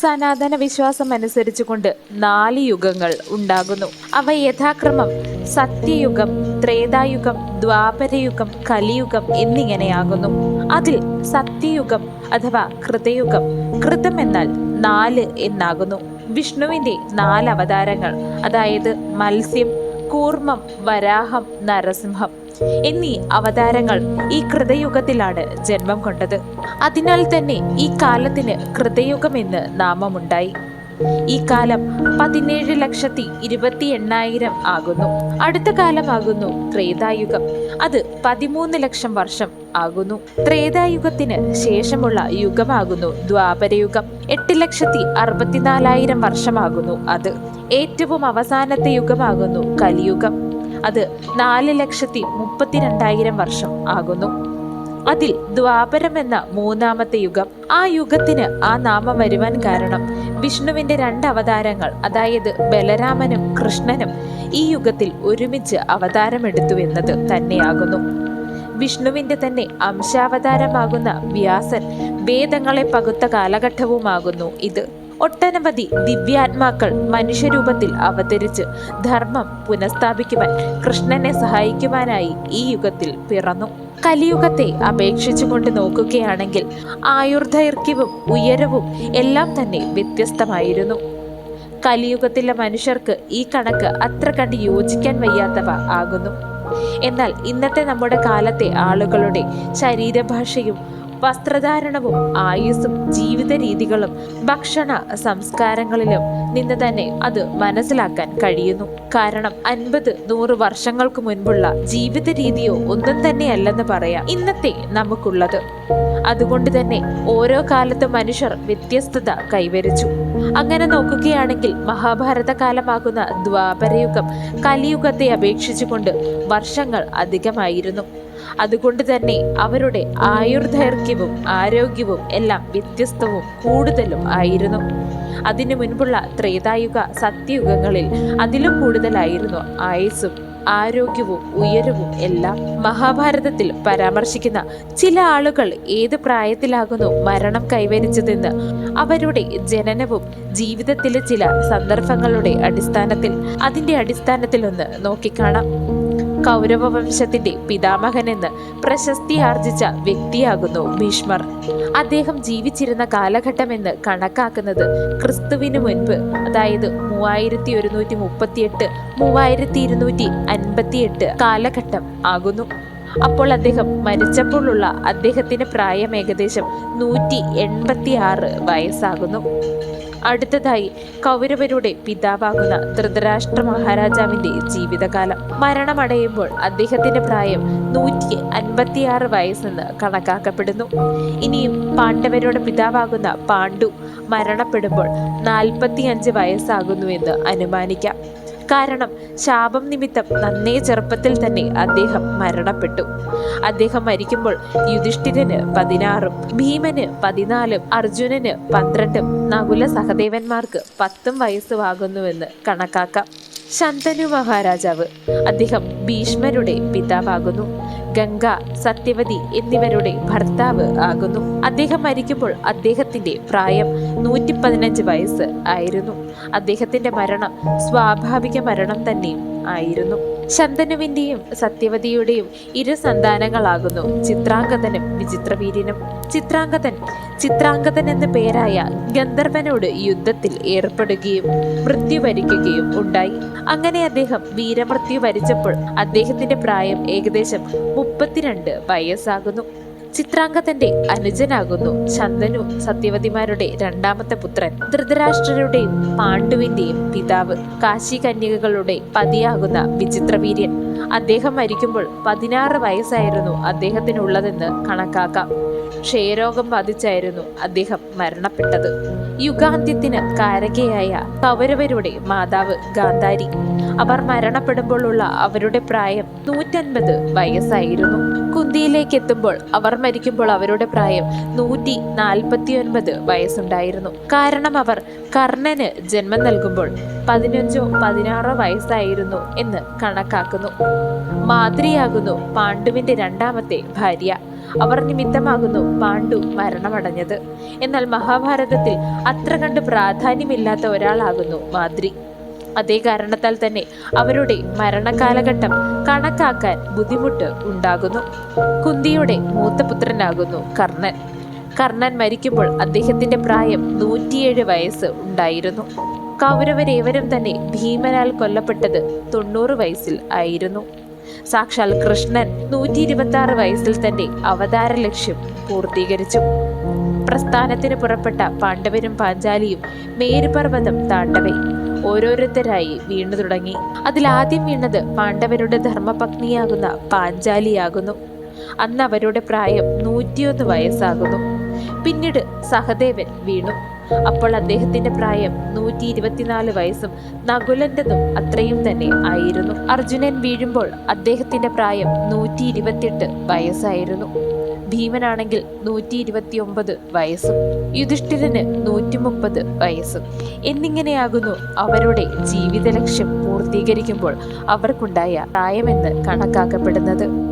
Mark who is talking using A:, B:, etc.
A: സനാതന വിശ്വാസം അനുസരിച്ചുകൊണ്ട് നാല് യുഗങ്ങൾ ഉണ്ടാകുന്നു. അവ യഥാക്രമം സത്യയുഗം ത്രേതായുഗം ദ്വാപരയുഗം കലിയുഗം എന്നിങ്ങനെയാകുന്നു. അതിൽ സത്യയുഗം അഥവാ കൃതയുഗം കൃതം എന്നാൽ നാല് എന്നാകുന്നു. വിഷ്ണുവിന്റെ നാല് അവതാരങ്ങൾ അതായത് മത്സ്യം കൂർമ്മം വരാഹം നരസിംഹം. എന്നീ അവതാരങ്ങൾ ഈ കൃതയുഗത്തിലാണ് ജന്മം കൊണ്ടത്. അതിനാൽ തന്നെ ഈ കാലത്തിന് കൃതയുഗം എന്ന് നാമമുണ്ടായി. ഈ കാലം പതിനേഴ് ലക്ഷത്തി ഇരുപത്തി എണ്ണായിരം ആകുന്നു. അടുത്ത കാലമാകുന്നു ത്രേതായുഗം. അത് പതിമൂന്ന് ലക്ഷം വർഷം ആകുന്നു. ത്രേതായുഗത്തിന് ശേഷമുള്ള യുഗമാകുന്നു ദ്വാപരയുഗം. എട്ട് ലക്ഷത്തി അറുപത്തിനാലായിരം വർഷമാകുന്നു അത്. ഏറ്റവും അവസാനത്തെ യുഗമാകുന്നു കലിയുഗം. അത് നാല് ലക്ഷത്തി മുപ്പത്തിരണ്ടായിരം വർഷം ആകുന്നു. അതിൽ ദ്വാപരം എന്ന മൂന്നാമത്തെ യുഗം. ആ യുഗത്തിന് ആ നാമം വരുവാൻ കാരണം വിഷ്ണുവിന്റെ രണ്ട് അവതാരങ്ങൾ അതായത് ബലരാമനും കൃഷ്ണനും ഈ യുഗത്തിൽ ഒരുമിച്ച് അവതാരമെടുത്തു എന്നത് തന്നെയാകുന്നു. വിഷ്ണുവിന്റെ തന്നെ അംശാവതാരമാകുന്ന വ്യാസൻ വേദങ്ങളെ പകുത്ത കാലഘട്ടവുമാകുന്നു ഇത്. ഒട്ടനവധി ദിവ്യാത്മാക്കൾ മനുഷ്യരൂപത്തിൽ അവതരിച്ച് ധർമ്മം പുനഃസ്ഥാപിക്കുവാൻ കൃഷ്ണനെ സഹായിക്കുവാനായി ഈ യുഗത്തിൽ പിറന്നു. കലിയുഗത്തെ അപേക്ഷിച്ചുകൊണ്ട് നോക്കുകയാണെങ്കിൽ ആയുർദൈർഘ്യവും ഉയരവും എല്ലാം തന്നെ വ്യത്യസ്തമായിരുന്നു. കലിയുഗത്തിലെ മനുഷ്യർക്ക് ഈ കണക്ക് അത്ര കണ്ട് യോജിക്കാൻ വയ്യാത്തവ ആകുന്നു. എന്നാൽ ഇന്നത്തെ നമ്മുടെ കാലത്തെ ആളുകളുടെ ശരീരഭാഷയും വസ്ത്രധാരണവും ആയുസ്സും ജീവിത രീതികളും ഭക്ഷണ സംസ്കാരങ്ങളിലും നിന്ന് തന്നെ അത് മനസ്സിലാക്കാൻ കഴിയുന്നു. കാരണം അൻപത് നൂറ് വർഷങ്ങൾക്ക് മുൻപുള്ള ജീവിത രീതിയോ ഒന്നും തന്നെയല്ലെന്ന് പറയാം ഇന്നത്തെ നമുക്കുള്ളത്. അതുകൊണ്ട് തന്നെ ഓരോ കാലത്ത് മനുഷ്യർ വ്യത്യസ്തത കൈവരിച്ചു. അങ്ങനെ നോക്കുകയാണെങ്കിൽ മഹാഭാരത കാലമാകുന്ന ദ്വാപരയുഗം കലിയുഗത്തെ അപേക്ഷിച്ചുകൊണ്ട് വർഷങ്ങൾ അധികമായിരുന്നു. അതുകൊണ്ട് തന്നെ അവരുടെ ആയുർദൈർഘ്യവും ആരോഗ്യവും എല്ലാം വ്യത്യസ്തവും കൂടുതലും ആയിരുന്നു. അതിനു മുൻപുള്ള ത്രേതായുഗ സത്യയുഗങ്ങളിൽ അതിലും കൂടുതലായിരുന്നു ആയുസ്സും ആരോഗ്യവും ഉയരവും എല്ലാം മഹാഭാരതത്തിൽ പരാമർശിക്കുന്ന ചില ആളുകൾ ഏത് പ്രായത്തിലാകുന്നു മരണം കൈവരിച്ചതെന്ന് അവരുടെ ജനനവും ജീവിതത്തിലെ ചില സന്ദർഭങ്ങളുടെ അടിസ്ഥാനത്തിൽ അതിന്റെ അടിസ്ഥാനത്തിൽ ഒന്ന് നോക്കിക്കാണാം. കൗരവ വംശത്തിന്റെ പിതാമഹനെന്ന് പ്രശസ്തി ആർജിച്ച വ്യക്തിയാകുന്നു ഭീഷ്മർ. അദ്ദേഹം ജീവിച്ചിരുന്ന കാലഘട്ടമെന്ന് കണക്കാക്കുന്നത് ക്രിസ്തുവിന് മുൻപ് അതായത് മൂവായിരത്തി ഒരുന്നൂറ്റി മുപ്പത്തിയെട്ട് മൂവായിരത്തി ഇരുന്നൂറ്റി അൻപത്തിയെട്ട് കാലഘട്ടം ആകുന്നു. അപ്പോൾ അദ്ദേഹം മരിച്ചപ്പോഴുള്ള അദ്ദേഹത്തിന്റെ പ്രായം ഏകദേശം നൂറ്റി എൺപത്തി ആറ് വയസ്സാകുന്നു. അടുത്തതായി കൗരവരുടെ പിതാവാകുന്ന ധൃതരാഷ്ട്ര മഹാരാജാവിന്റെ ജീവിതകാലം. മരണമടയുമ്പോൾ അദ്ദേഹത്തിന്റെ പ്രായം നൂറ്റി അൻപത്തിയാറ് വയസ്സെന്ന് കണക്കാക്കപ്പെടുന്നു. ഇനിയും പാണ്ഡവരുടെ പിതാവാകുന്ന പാണ്ഡു മരണപ്പെടുമ്പോൾ നാൽപ്പത്തിയഞ്ച് വയസ്സാകുന്നുവെന്ന് അനുമാനിക്കാം. കാരണം ശാപം നിമിത്തം നന്നേ ചെറുപ്പത്തിൽ തന്നെ അദ്ദേഹം മരണപ്പെട്ടു. അദ്ദേഹം മരിക്കുമ്പോൾ യുധിഷ്ഠിരന് പതിനാറും ഭീമന് പതിനാലും അർജുനന് പന്ത്രണ്ടും നകുല സഹദേവന്മാർക്ക് പത്തും വയസ്സുവാകുന്നുവെന്ന് കണക്കാക്കാം. ശന്തനു മഹാരാജാവ് അദ്ദേഹം ഭീഷ്മരുടെ പിതാവാകുന്നു. ഗംഗ സത്യവതി എന്നിവരുടെ ഭർത്താവ് ആകുന്നു. അദ്ദേഹം മരിക്കുമ്പോൾ അദ്ദേഹത്തിന്റെ പ്രായം നൂറ്റി പതിനഞ്ച് വയസ്സ് ആയിരുന്നു. അദ്ദേഹത്തിന്റെ മരണം സ്വാഭാവിക മരണം തന്നെ ആയിരുന്നു. ശന്തനുവിന്റെയും സത്യവതിയുടെയും ഇരു സന്താനങ്ങളാകുന്നു ചിത്രാംഗതനും വിചിത്രവീര്യനും. ചിത്രാംഗതൻ ചിത്രാംഗതൻ എന്ന പേരായ ഗന്ധർവനോട് യുദ്ധത്തിൽ ഏർപ്പെടുകയും മൃത്യു വരിക്കുകയും ഉണ്ടായി. അങ്ങനെ അദ്ദേഹം വീരമൃത്യു വരിച്ചപ്പോൾ അദ്ദേഹത്തിന്റെ പ്രായം ഏകദേശം മുപ്പത്തിരണ്ട് വയസ്സാകുന്നു. ചിത്രാംഗത്തിന്റെ അനുജനാകുന്നു ശന്തനു സത്യവതിമാരുടെ രണ്ടാമത്തെ പുത്രൻ. ധൃതരാഷ്ട്രരുടെയും പാണ്ഡുവിന്റെയും പിതാവ് കാശി കന്യകകളുടെ പതിയാകുന്ന വിചിത്രവീര്യൻ. അദ്ദേഹം മരിക്കുമ്പോൾ പതിനാറ് വയസ്സായിരുന്നു അദ്ദേഹത്തിനുള്ളതെന്ന് കണക്കാക്കാം. ക്ഷയരോഗം ബാധിച്ചായിരുന്നു അദ്ദേഹം മരണപ്പെട്ടത്. യുഗാന്ത്യത്തിന് കാരകയായ കൗരവരുടെ മാതാവ് ഗാന്ധാരി. അവർ മരണപ്പെടുമ്പോഴുള്ള അവരുടെ പ്രായം നൂറ്റൻപത് വയസ്സായിരുന്നു. കുന്തിയിലേക്ക് എത്തുമ്പോൾ അവർ മരിക്കുമ്പോൾ അവരുടെ പ്രായം നൂറ്റി നാൽപ്പത്തിയൊൻപത് വയസ്സുണ്ടായിരുന്നു. കാരണം അവർ കർണന് ജന്മം നൽകുമ്പോൾ പതിനഞ്ചോ പതിനാറോ വയസ്സായിരുന്നു എന്ന് കണക്കാക്കുന്നു. മാതൃയാകുന്നു പാണ്ഡുവിന്റെ രണ്ടാമത്തെ ഭാര്യ. അവർ നിമിത്തമാകുന്നു പാണ്ഡു മരണമടഞ്ഞത്. എന്നാൽ മഹാഭാരതത്തിൽ അത്ര കണ്ട് പ്രാധാന്യമില്ലാത്ത ഒരാളാകുന്നു മാദ്രി അതേ കാരണത്താൽ തന്നെ അവരുടെ മരണകാലഘട്ടം കണക്കാക്കാൻ ബുദ്ധിമുട്ട് ഉണ്ടാകുന്നു. കുന്തിയുടെ മൂത്തപുത്രനാകുന്നു കർണൻ. കർണൻ മരിക്കുമ്പോൾ അദ്ദേഹത്തിന്റെ പ്രായം നൂറ്റിയേഴ് വയസ്സ് ഉണ്ടായിരുന്നു. കൗരവരേവരും തന്നെ ഭീമനാൽ കൊല്ലപ്പെട്ടത് തൊണ്ണൂറ് വയസ്സിൽ ആയിരുന്നു. സാക്ഷാൽ കൃഷ്ണൻ നൂറ്റി ഇരുപത്തി ആറ് വയസ്സിൽ തന്നെ അവതാര ലക്ഷ്യം പൂർത്തീകരിച്ചു. പ്രസ്ഥാനത്തിന് പുറപ്പെട്ട പാണ്ഡവരും പാഞ്ചാലിയും മേരുപർവതം താണ്ടവേ ഓരോരുത്തരായി വീണു തുടങ്ങി. അതിലാദ്യം വീണത് പാണ്ഡവരുടെ ധർമ്മപത്നിയാകുന്ന പാഞ്ചാലിയാകുന്നു. അന്ന് അവരുടെ പ്രായം നൂറ്റിയൊന്ന് വയസ്സാകുന്നു. പിന്നീട് സഹദേവൻ വീണു. അപ്പോൾ അദ്ദേഹത്തിന്റെ പ്രായം നൂറ്റി ഇരുപത്തിനാല് വയസ്സും നകുലന്റെതും അത്രയും തന്നെ ആയിരുന്നു. അർജുനൻ വീഴുമ്പോൾ അദ്ദേഹത്തിന്റെ പ്രായം നൂറ്റി ഇരുപത്തിയെട്ട് വയസ്സായിരുന്നു. ഭീമനാണെങ്കിൽ നൂറ്റി ഇരുപത്തി ഒമ്പത് വയസ്സും യുധിഷ്ഠിരന് നൂറ്റി മുപ്പത് വയസ്സും. എന്നിങ്ങനെയാകുന്നു അവരുടെ ജീവിത ലക്ഷ്യം പൂർത്തീകരിക്കുമ്പോൾ അവർക്കുണ്ടായ പ്രായമെന്ന് കണക്കാക്കപ്പെടുന്നത്.